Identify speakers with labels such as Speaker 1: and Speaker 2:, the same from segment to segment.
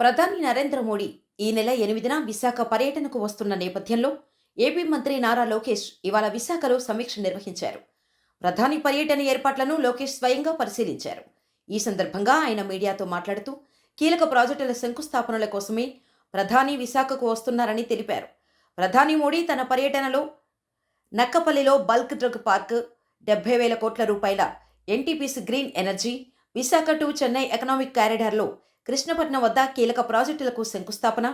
Speaker 1: ప్రధాని నరేంద్ర మోడీ ఈ నెల ఎనిమిదిన విశాఖ పర్యటనకు వస్తున్న నేపథ్యంలో ఏపీ మంత్రి నారా లోకేష్ ఇవాళ విశాఖలో సమీక్ష నిర్వహించారు. ప్రధాని పర్యటన ఏర్పాట్లను లోకేష్ స్వయంగా పరిశీలించారు. ఈ సందర్భంగా ఆయన మీడియాతో మాట్లాడుతూ కీలక ప్రాజెక్టుల శంకుస్థాపనల కోసమే ప్రధాని విశాఖకు వస్తున్నారని తెలిపారు. ప్రధాని మోడీ తన పర్యటనలో నక్కపల్లిలో బల్క్ డ్రగ్ పార్క్ డెబ్బై వేల కోట్ల రూపాయల NTPC green energy Visakha to Chennai economic కారిడార్లో Krishnapatnam వద్ద కీలక ప్రాజెక్టులకు శంకుస్థాపన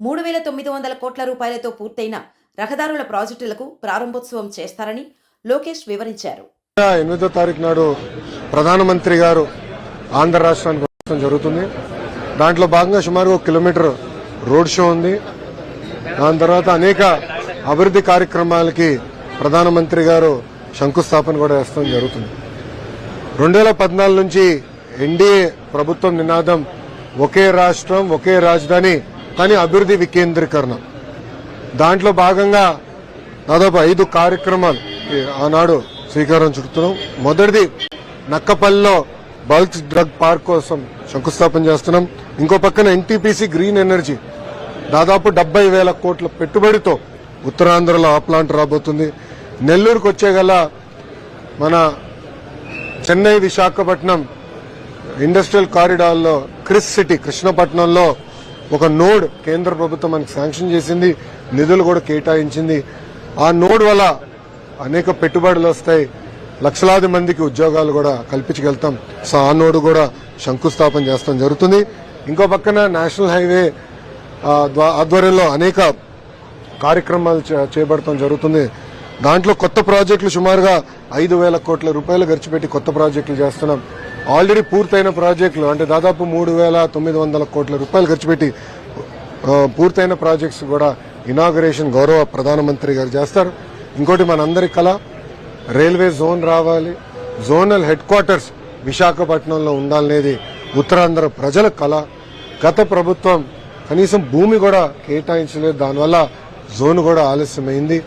Speaker 1: మూడు వేల తొమ్మిది వందల కోట్ల రూపాయలతో పూర్తయిన రహదారుల ప్రాజెక్టులకు ప్రారంభోత్సవం చేస్తారని లోకేష్ వివరించారు.
Speaker 2: ఎనిమిదో తారీఖు నాడు ప్రధానమంత్రి గారు ఆంధ్ర రాష్ట్రానికి జరుగుతుంది. దాంట్లో భాగంగా సుమారు ఒక కిలోమీటర్ రోడ్ షో ఉంది. దాని తర్వాత అనేక అభివృద్ధి కార్యక్రమాలకి ప్రధానమంత్రి గారు శంకుస్థాపన కూడా వేస్తాం జరుగుతుంది. రెండు వేల పద్నాలుగు నుంచి ఎన్డీఏ ప్రభుత్వం నినాదం ఒకే రాష్ట్రం ఒకే రాజధాని కానీ అభివృద్ధి వికేంద్రీకరణ. దాంట్లో భాగంగా దాదాపు ఐదు కార్యక్రమాలు ఆనాడు శ్రీకారం చుడుతున్నాం మొదటిది నక్కపల్లిలో బల్క్ డ్రగ్ పార్క్ కోసం శంకుస్థాపన చేస్తున్నాం. ఇంకో పక్కన ఎన్టీపీసీ గ్రీన్ ఎనర్జీ. దాదాపు డెబ్బై వేల కోట్ల పెట్టుబడితో ఉత్తరాంధ్రలో ఆ ప్లాంట్ రాబోతుంది. నెల్లూరుకు వచ్చే గల మన చెన్నై విశాఖపట్నం ఇండస్ట్రియల్ కారిడార్లో క్రిస్ సిటీ కృష్ణపట్నంలో ఒక నోడ్ కేంద్ర ప్రభుత్వం మనకి శాంక్షన్ చేసింది నిధులు కూడా కేటాయించింది. ఆ నోడ్ వల్ల అనేక పెట్టుబడులు వస్తాయి. లక్షలాది మందికి ఉద్యోగాలు కూడా కల్పించగలుగుతాం. సో ఆ నోడు కూడా శంకుస్థాపన చేస్తాం జరుగుతుంది. ఇంకో పక్కన నేషనల్ హైవే ఆధ్వర్యంలో అనేక కార్యక్రమాలు చేపడతాం చేపడటం జరుగుతుంది. దాంట్లో కొత్త ప్రాజెక్టులు సుమారుగా ఐదు వేల కోట్ల రూపాయలు ఖర్చు పెట్టి కొత్త ప్రాజెక్టులు చేస్తున్నాం. ఆల్రెడీ పూర్తయిన ప్రాజెక్టులు అంటే దాదాపు మూడు వేల తొమ్మిది వందల కోట్ల రూపాయలు ఖర్చు పెట్టి పూర్తయిన ప్రాజెక్ట్స్ కూడా ఇనాగరేషన్ గౌరవ ప్రధానమంత్రి గారు చేస్తారు. ఇంకోటి మనందరి కళ రైల్వే జోన్ రావాలి. జోనల్ హెడ్ క్వార్టర్స్ విశాఖపట్నంలో ఉండాలనేది ఉత్తరాంధ్ర ప్రజల కళ గత ప్రభుత్వం కనీసం భూమి కూడా కేటాయించలేదు. దానివల్ల జోన్ కూడా ఆలస్యమైంది.